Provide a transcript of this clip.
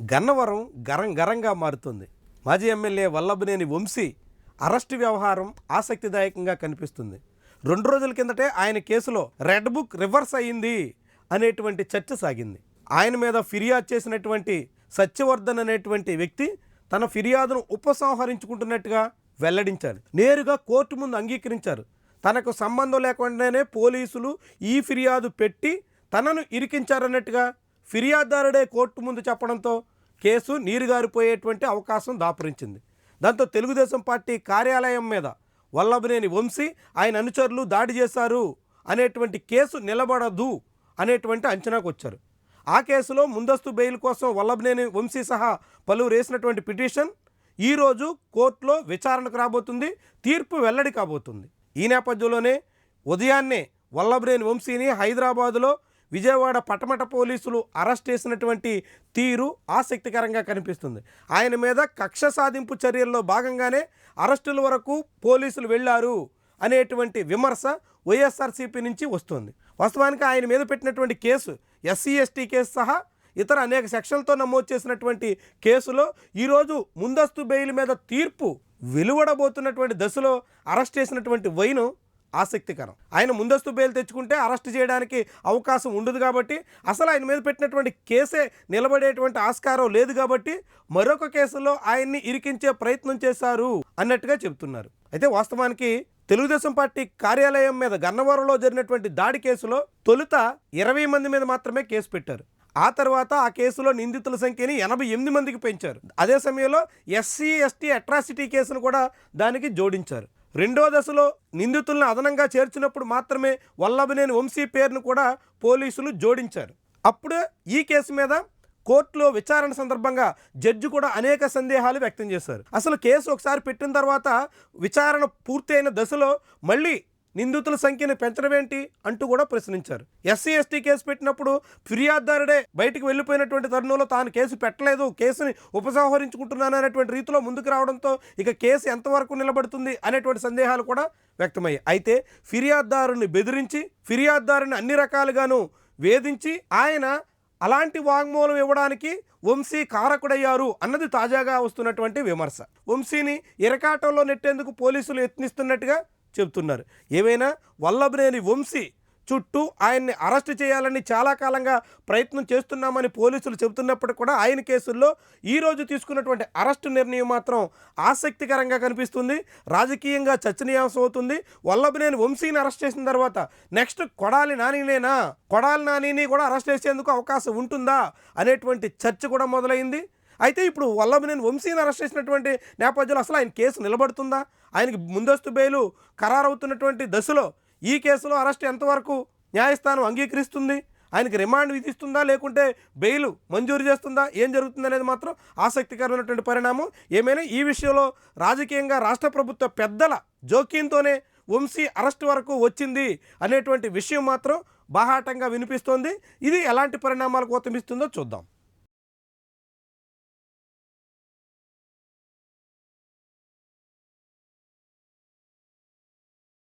గన్నవరం గరం గరంగా మారుతుంది. మాజీ MLA Vallabhaneni Vamsi arrest వ్యవహారం ఆసక్తిదాయకంగా కనిపిస్తుంది. రెండు రోజుల కిందటే ఆయన కేసులో రెడ్ బుక్ రివర్స్ అయ్యింది అనేటువంటి చర్చ సాగింది. ఆయన మీద ఫిర్యాదు చేసినటువంటి సత్యవర్ధన్ అనేటువంటి వ్యక్తి తన ఫిర్యాదును ఉపసంహరించుకుంటున్నట్టుగా వెల్లడించారు నేరుగా కోర్టు ముందు అంగీకరించారు. తనకు సంబంధం లేకుండానే పోలీసులు ఈ ఫిర్యాదు పెట్టి తనను ఇరికించారన్నట్టుగా ఫిర్యాదుదారుడే కోర్టు ముందు చెప్పడంతో కేసు నీరుగారిపోయేటువంటి అవకాశం దాపురించింది. దాంతో తెలుగుదేశం పార్టీ కార్యాలయం మీద వల్లభనేని వంశీ ఆయన అనుచరులు దాడి చేశారు అనేటువంటి కేసు నిలబడదు అనేటువంటి అంచనాకు వచ్చారు. ఆ కేసులో ముందస్తు బెయిల్ కోసం వల్లభనేని వంశీ సహా పలువురు వేసినటువంటి పిటిషన్ ఈరోజు కోర్టులో విచారణకు రాబోతుంది తీర్పు వెల్లడి కాబోతుంది. ఈ నేపథ్యంలోనే ఉదయాన్నే వల్లభనేని వంశీని హైదరాబాదులో విజయవాడ పటమట పోలీసులు అరెస్ట్ చేసినటువంటి తీరు ఆసక్తికరంగా కనిపిస్తుంది. ఆయన మీద కక్ష సాధింపు చర్యల్లో భాగంగానే అరెస్టుల వరకు పోలీసులు వెళ్ళారు అనేటువంటి విమర్శ వైఎస్ఆర్సీపీ నుంచి వస్తుంది. వాస్తవానికి ఆయన మీద పెట్టినటువంటి కేసు ఎస్సీ ఎస్టీ కేసు సహా ఇతర అనేక సెక్షన్లతో నమోదు చేసినటువంటి కేసులో ఈరోజు ముందస్తు బెయిల్ మీద తీర్పు వెలువడబోతున్నటువంటి దశలో అరెస్ట్ చేసినటువంటి వైను ఆసక్తికరం. ఆయన ముందస్తు బెయిల్ తెచ్చుకుంటే అరెస్ట్ చేయడానికి అవకాశం ఉండదు కాబట్టి అసలు ఆయన మీద పెట్టినటువంటి కేసే నిలబడేటువంటి ఆస్కారం లేదు కాబట్టి మరొక కేసులో ఆయన్ని ఇరికించే ప్రయత్నం చేశారు అన్నట్టుగా చెబుతున్నారు. అయితే వాస్తవానికి తెలుగుదేశం పార్టీ కార్యాలయం మీద గన్నవరంలో జరిగినటువంటి దాడి కేసులో తొలుత ఇరవై మంది మీద మాత్రమే కేసు పెట్టారు. ఆ తర్వాత ఆ కేసులో నిందితుల సంఖ్యని ఎనభై ఎనిమిది మందికి పెంచారు. అదే సమయంలో ఎస్సీ ఎస్టీ అట్రాసిటీ కేసును కూడా దానికి జోడించారు. రెండో దశలో నిందితులను అదనంగా చేర్చినప్పుడు మాత్రమే వల్లభనేని వంశీ పేరును కూడా పోలీసులు జోడించారు. అప్పుడు ఈ కేసు మీద కోర్టులో విచారణ సందర్భంగా జడ్జి కూడా అనేక సందేహాలు వ్యక్తం చేశారు. అసలు కేసు ఒకసారి పెట్టిన తర్వాత విచారణ పూర్తయిన దశలో మళ్ళీ నిందితుల సంఖ్యను పెంచడం ఏంటి అంటూ కూడా ప్రశ్నించారు. ఎస్సీ ఎస్టీ కేసు పెట్టినప్పుడు ఫిర్యాదుదారుడే బయటకు వెళ్ళిపోయినటువంటి తరుణంలో తాను కేసు పెట్టలేదు కేసుని ఉపసంహరించుకుంటున్నాను అనేటువంటి రీతిలో ముందుకు రావడంతో ఇక కేసు ఎంతవరకు నిలబడుతుంది అనేటువంటి సందేహాలు కూడా వ్యక్తమయ్యాయి. అయితే ఫిర్యాదుదారుని బెదిరించి ఫిర్యాదుదారుని అన్ని రకాలుగాను వేధించి ఆయన అలాంటి వాంగ్మూలం ఇవ్వడానికి వంశీ కారకుడయ్యారు అన్నది తాజాగా వస్తున్నటువంటి విమర్శ. వంశీని ఇరకాటంలో నెట్టేందుకు పోలీసులు యత్నిస్తున్నట్టుగా చెబుతున్నారు. ఏమైనా వల్లభనేని వంశీ చుట్టూ ఆయన్ని అరెస్ట్ చేయాలని చాలా కాలంగా ప్రయత్నం చేస్తున్నామని పోలీసులు చెబుతున్నప్పటికీ కూడా ఆయన కేసుల్లో ఈరోజు తీసుకున్నటువంటి అరెస్టు నిర్ణయం మాత్రం ఆసక్తికరంగా కనిపిస్తుంది. రాజకీయంగా చర్చనీయాంశం అవుతుంది. వల్లభనేని వంశీని అరెస్ట్ చేసిన తర్వాత నెక్స్ట్ కొడాలి నానినేనా? కొడాలి నానిని కూడా అరెస్ట్ చేసేందుకు అవకాశం ఉంటుందా? అనేటువంటి చర్చ కూడా మొదలైంది. అయితే ఇప్పుడు వల్లభనేని వంశీని అరెస్ట్ చేసినటువంటి నేపథ్యంలో అసలు ఆయన కేసు నిలబడుతుందా? ఆయనకి ముందస్తు బెయిలు ఖరారవుతున్నటువంటి దశలో ఈ కేసులో అరెస్ట్ ఎంతవరకు న్యాయస్థానం అంగీకరిస్తుంది? ఆయనకి రిమాండ్ విధిస్తుందా? లేకుంటే బెయిల్ మంజూరు చేస్తుందా? ఏం జరుగుతుంది అనేది మాత్రం ఆసక్తికరమైనటువంటి పరిణామం. ఏమైనా ఈ విషయంలో రాజకీయంగా రాష్ట్ర ప్రభుత్వ పెద్దల జోక్యంతోనే వంశీ అరెస్ట్ వరకు వచ్చింది అనేటువంటి విషయం మాత్రం బాహాటంగా వినిపిస్తోంది. ఇది ఎలాంటి పరిణామాలకు ఓతమిస్తుందో చూద్దాం.